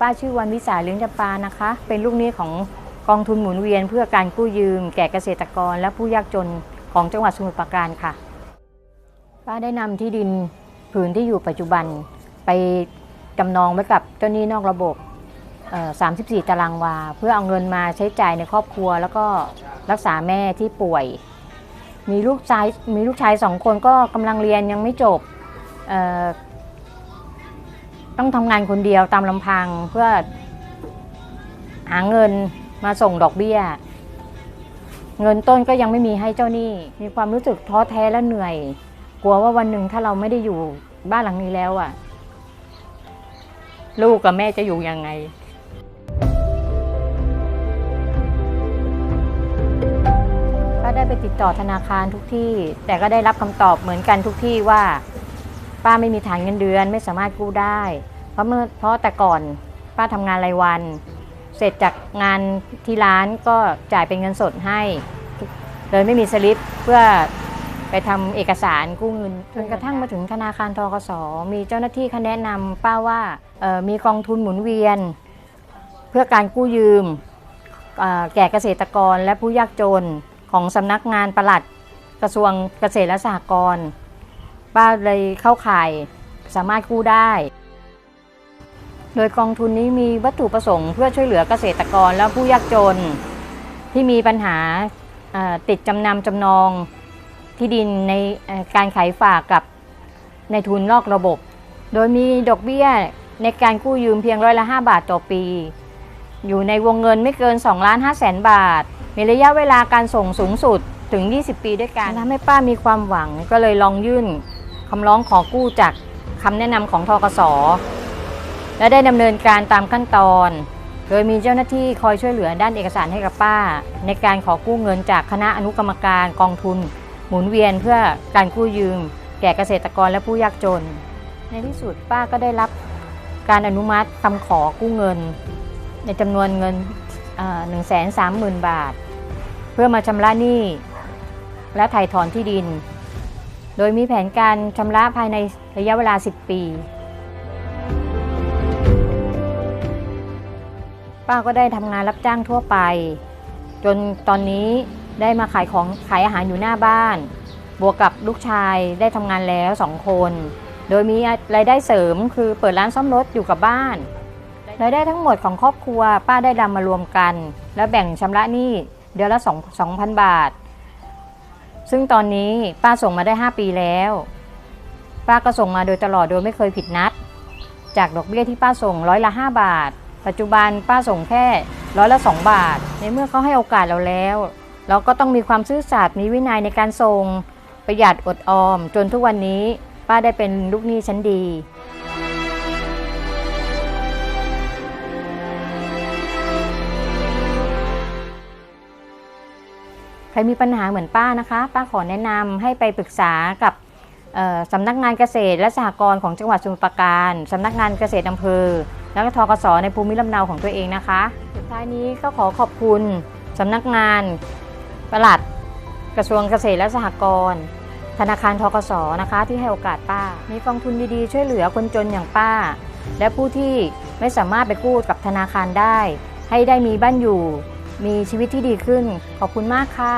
ป้าชื่อวันวิสาเลี้ยงจำปานะคะ เป็นลูกหนี้ของกองทุนหมุนเวียน เพื่อการกู้ยืม แก่เกษตรกร และผู้ยากจนของจังหวัดสมุทรปราการค่ะ ป้าได้นำที่ดินผืนที่อยู่ปัจจุบัน ไปจำนองไว้กับเจ้าหนี้นอกระบบ34 ตารางวา เพื่อเอาเงินมาใช้จ่ายในครอบครัว แล้วก็รักษาแม่ที่ป่วย มีลูกชายมีลูกชายสองคนก็กำลังเรียนยังไม่จบ ต้องทำงานคนเดียวตามลำพังเพื่อ หาเงินมาส่งดอกเบี้ย เงินต้นก็ยังไม่มีให้เจ้าหนี้ มีความรู้สึกท้อแท้และเหนื่อย กลัวว่าวันหนึ่งถ้าเราไม่ได้อยู่บ้านหลังนี้แล้วอะลูกกับแม่จะอยู่ยังไงก็ได้ไปติดต่อธนาคารทุกที่ แต่ก็ได้รับคำตอบเหมือนกันทุกที่ว่า ป้าไม่มีฐานเงินเดือนไม่สามารถกู้ได้ เพราะเมื่อเพราะแต่ก่อนป้าทำงานรายวัน เสร็จจากงานที่ร้านก็จ่ายเป็นเงินสดให้เลยไม่มีสลิปเพื่อไปทำเอกสารกู้เงินจนกระทั่งมาถึงธนาคารทกสมีเจ้าหน้าที่เขาแนะนำป้าว่ามีกองทุนหมุนเวียน เพื่อการกู้ยืมแก่เกษตรกรและผู้ยากจนของสำนักงานประหลัดกระทรวงเกษตรและสหกรณ์ ป้าเลยเข้าข่ายสามารถกู้ได้ โดยกองทุนนี้มีวัตถุประสงค์เพื่อช่วยเหลือเกษตรกรและผู้ยากจน ที่มีปัญหาติดจำนำจำนองที่ดินในการขายฝากกับในทุนนอกระบบ โดยมีดอกเบี้ยในการกู้ยืมเพียงร้อยละ 5 บาทต่อปี อยู่ในวงเงินไม่เกิน2ล้าน5แสนบาท มีระยะเวลาการส่งสูงสุดถึง 20 ปีด้วยกันทำให้ป้ามีความหวังก็เลยลองยื่น คำร้องขอกู้จากคำแนะนำของทกสและได้ดำเนินการตามขั้นตอน โดยมีเจ้าหน้าที่คอยช่วยเหลือด้านเอกสารให้กับป้า ในการขอกู้เงินจากคณะอนุกรรมการกองทุน หมุนเวียนเพื่อการกู้ยืม แก่เกษตรกรและผู้ยากจน ในที่สุดป้าก็ได้รับการอนุมัติคำขอกู้เงิน ในจำนวนเงินหนึ่งแสนสามหมื่นบาท เพื่อมาชำระหนี้และถ่ายถอนที่ดิน โดยมีแผนการชำระภายในระยะเวลา 10 ปี ป้าก็ได้ทำงานรับจ้างทั่วไป จนตอนนี้ได้มาขายของขายอาหารอยู่หน้าบ้าน บวกกับลูกชายได้ทำงานแล้วสองคน โดยมีรายได้เสริมคือเปิดร้านซ่อมรถอยู่กับบ้านรายได้ทั้งหมดของครอบครัว ป้าได้นำมารวมกัน แล้วแบ่งชำระหนี้เดือนละ2 2,000 บาท ซึ่งตอนนี้ป้าส่งมาได้ 5 ปีแล้ว ป้าก็ส่งมาโดยตลอดโดยไม่เคยผิดนัด จากดอกเบี้ยที่ป้าส่งร้อยละ 5 บาท ปัจจุบันป้าส่งแค่ร้อยละ 2 บาท ในเมื่อเขาให้โอกาสเราแล้ว เราก็ต้องมีความซื่อสัตย์มีวินัยในการส่งประหยัดอดออม จนทุกวันนี้ป้าได้เป็นลูกหนี้ชั้นดี ใครมีปัญหาเหมือนป้านะคะ ป้าขอแนะนำให้ไปปรึกษากับสำนักงานเกษตรและสหกรณ์ของจังหวัดสมุทรปราการสำนักงานเกษตรอำเภอ แล้วก็ทกสในภูมิลำเนาของตัวเองนะคะ สุดท้ายนี้ก็ขอขอบคุณสำนักงานปลัดกระทรวงเกษตรและสหกรณ์ธนาคารทกสนะคะ ที่ให้โอกาสป้า มีกองทุนดีๆ ช่วยเหลือคนจนอย่างป้า และผู้ที่ไม่สามารถไปกู้กับธนาคารได้ ให้ได้มีบ้านอยู่ มีชีวิตที่ดีขึ้น ขอบคุณมากค่ะ